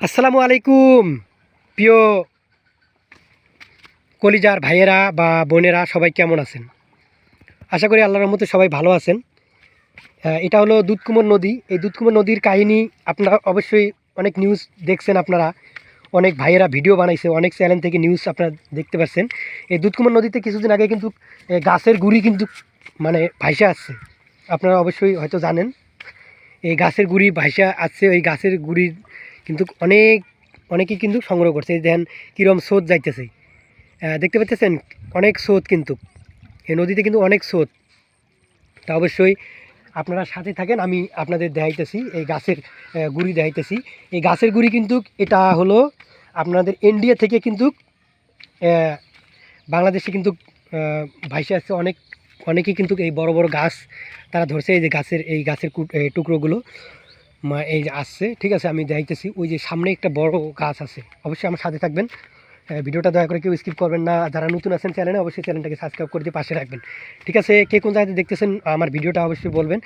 আসসালামু আলাইকুম, প্রিয় কলিজার ভাইয়েরা বা বোনেরা, সবাই কেমন আছেন? আশা করি আল্লাহর মতো সবাই ভালো আছেন। এটা হলো দুধকুমর নদী। এই দুধকুমর নদীর কাহিনী আপনারা অবশ্যই অনেক নিউজ দেখছেন আপনারা। অনেক ভাইয়েরা ভিডিও বানাইছে, অনেক চ্যানেল থেকে নিউজ আপনারা দেখতে পাচ্ছেন। এই দুধকুমর নদীতে কিছুদিন আগে কিন্তু গাছের গুড়ি কিন্তু মানে ভাইসে আসছে। আপনারা অবশ্যই হয়তো জানেন, এই গাছের গুড়ি ভাইসা আসছে, ওই গাছের গুড়ির কিন্তু অনেক, অনেকেই কিন্তু সংগ্রহ করছে। দেখেন কীরম স্রোত যাইতেছে। দেখতে পাচ্ছেন অনেক স্রোত কিন্তু। এই নদীতে কিন্তু অনেক স্রোত। তা অবশ্যই আপনারা সাথে থাকেন, আমি আপনাদের দেখাইতেছি, এই গাছের গুড়ি দেখাইতেছি। এই গাছের গুড়ি কিন্তু এটা হলো আপনাদের ইন্ডিয়া থেকে কিন্তু বাংলাদেশে কিন্তু ভাইসে আসছে অনেক, অনেকেই কিন্তু এই বড় বড় গাছ তারা ধরছে, এই যে গাছের, এই গাছের টুকরোগুলো। মা এই আসছে, ঠিক আছে? আমি দেখতেছি ওই যে সামনে একটা বড় গাছ আছে। অবশ্যই আমার সাথে থাকবেন। ভিডিওটা দয়া করে কেউ স্কিপ করবেন না। যারা নতুন আছেন চ্যানেলে অবশ্যই চ্যানেলটাকে সাবস্ক্রাইব করে দিয়ে পাশে রাখবেন। ঠিক আছে, কে কোন জায়গাতে দেখতেছেন, আমার ভিডিওটা অবশ্যই বলবেন।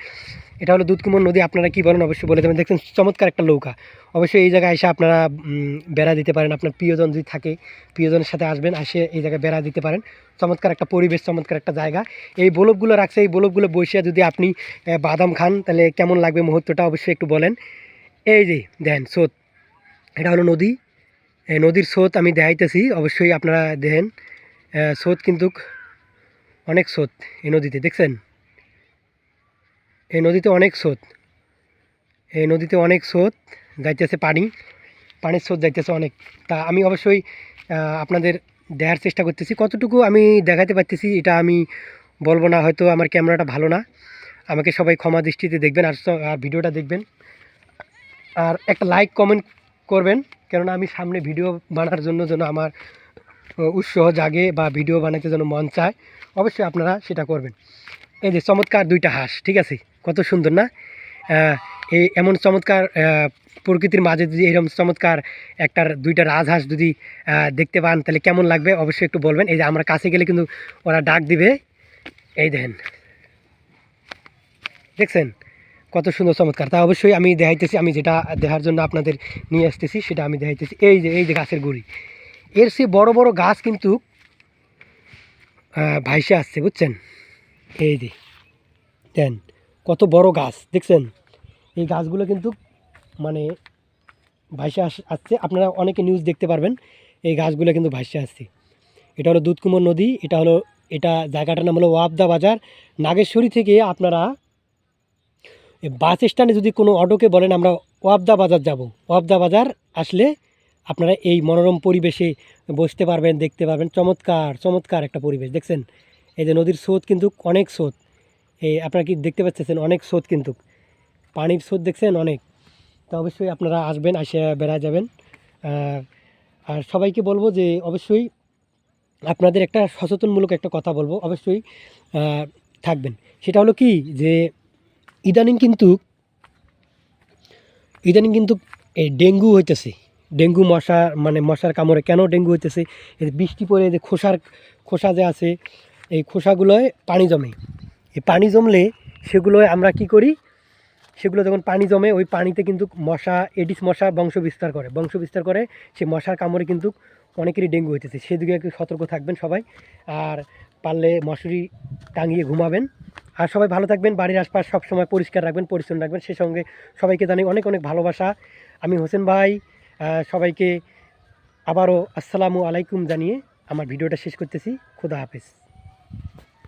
এটা হলো দুধকুমর নদী, আপনারা কি বলেন? অবশ্যই বলে দেবেন। দেখছেন, চমৎকার একটা নৌকা। অবশ্যই এই জায়গায় এসে আপনারা বেড়া দিতে পারেন। আপনার প্রিয়জন যদি থাকে, প্রিয়জনের সাথে আসবেন এসে এই জায়গায় বেড়া দিতে পারেন। চমৎকার একটা পরিবেশ, চমৎকার একটা জায়গা। এই বলবগুলো রাখছে, এই বলবগুলো বসিয়ে যদি আপনি বাদাম খান, তাহলে কেমন লাগবে মুহূর্তটা অবশ্যই একটু বলেন। এই যে, দেন স্রোত এটা হলো নদী। এই নদীর স্রোত আমি দেখাইতেছি, অবশ্যই আপনারা দেখেন। স্রোত কিন্তু অনেক স্রোত এই নদীতে, দেখছেন? এই নদীতে অনেক স্রোত। এই নদীতে অনেক স্রোত যাইতেছে পানি, পানির স্রোত যাইতেছে অনেক। তা আমি অবশ্যই আপনাদের দেখার চেষ্টা করতেছি। কতটুকু আমি দেখাতে পারতেছি এটা আমি বলব না, হয়তো আমার ক্যামেরাটা ভালো না। আমাকে সবাই ক্ষমা দৃষ্টিতে দেখবেন আর ভিডিওটা দেখবেন। আর একটা লাইক কমেন্ট করবেন। কেননা আমি সামনে ভিডিও বানার জন্য যেন আমার উৎসাহ জাগে বা ভিডিও বানাতে যেন মন চায়, অবশ্যই আপনারা সেটা করবেন। এই যে চমৎকার দুইটা হাঁস, ঠিক আছে? কত সুন্দর না? এই এমন চমৎকার প্রকৃতির মাঝে যদি এরকম চমৎকার একটার দুইটা রাজহাঁস যদি দেখতে পান, তাহলে কেমন লাগবে? অবশ্যই একটু বলবেন। এই যে আমরা কাছে গেলে কিন্তু ওরা ডাক দিবে। এই দেখেন। দেখছেন? কত সুন্দর চমৎকার। তা অবশ্যই আমি দেখাইতেছি, আমি যেটা দেখার জন্য আপনাদের নিয়ে আসতেছি, সেটা আমি দেখাইতেছি। এই যে এই যে গাছের গুড়ি। এর সে বড় বড় গাছ কিন্তু ভাইসে আসছে বুঝছেন? এই যে, দেন, কত বড় গাছ, দেখছেন? এই গাছগুলো কিন্তু মানে ভাইসে আস, আসছে। আপনারা অনেকে নিউজ দেখতে পারবেন, এই গাছগুলো কিন্তু ভাইসে আসছে। এটা হলো দুধকুমর নদী, এটা হলো, এটা জায়গাটার নাম হলো ওয়াবদা বাজার। নাগেশ্বরী থেকে আপনারা বাস স্ট্যান্ডে যদি কোনো অটোকে বলেন, আমরা ওয়াবদা বাজার যাব। ওয়াবদা বাজার আসলে আপনারা এই মনোরম পরিবেশে বসতে পারবেন, দেখতে পারবেন। চমৎকার চমৎকার একটা পরিবেশ, দেখছেন? এই যে নদীর স্রোত কিন্তু অনেক স্রোত। এই আপনারা কি দেখতে পাচ্ছেন? অনেক স্রোত কিন্তু। পানির স্রোত দেখছেন? অনেক। তো অবশ্যই আপনারা আসবেন, আসে বেড়া যাবেন। আর সবাইকে বলব যে অবশ্যই আপনাদের একটা সচেতনমূলক একটা কথা বলব, অবশ্যই থাকবেন। সেটা হলো কি? যে ইদানিং কিন্তু ইদানিং কিন্তু এই ডেঙ্গু হইতেছে। ডেঙ্গু মশা মানে মশার কামড়ে কেন ডেঙ্গু হইতেছে? এই বৃষ্টি পড়ে যে খোসার, খোসা যে আছে, এই খোসাগুলোয় পানি জমে। এই পানি জমলে সেগুলোয় আমরা কি করি? সেগুলো যখন পানি জমে, ওই পানিতে কিন্তু মশা, এডিস মশা বংশ বিস্তার করে। বংশ বিস্তার করে, সেই মশার কামড়ে কিন্তু অনেকেরই ডেঙ্গু হইতেছে। সেদিকে একটু সতর্ক থাকবেন সবাই। আর পারলে মশারি টাঙিয়ে ঘুমাবেন। আর সবাই ভালো থাকবেন, বাড়ির আশপাশ সবসময় পরিষ্কার রাখবেন, পরিচ্ছন্ন রাখবেন। সেই সঙ্গে সবাইকে জানি অনেক অনেক ভালোবাসা। আমি হোসেন ভাই সবাইকে আবারও আসসালামু আলাইকুম জানিয়ে আমার ভিডিওটা শেষ করতেছি। খুদা হাফেজ।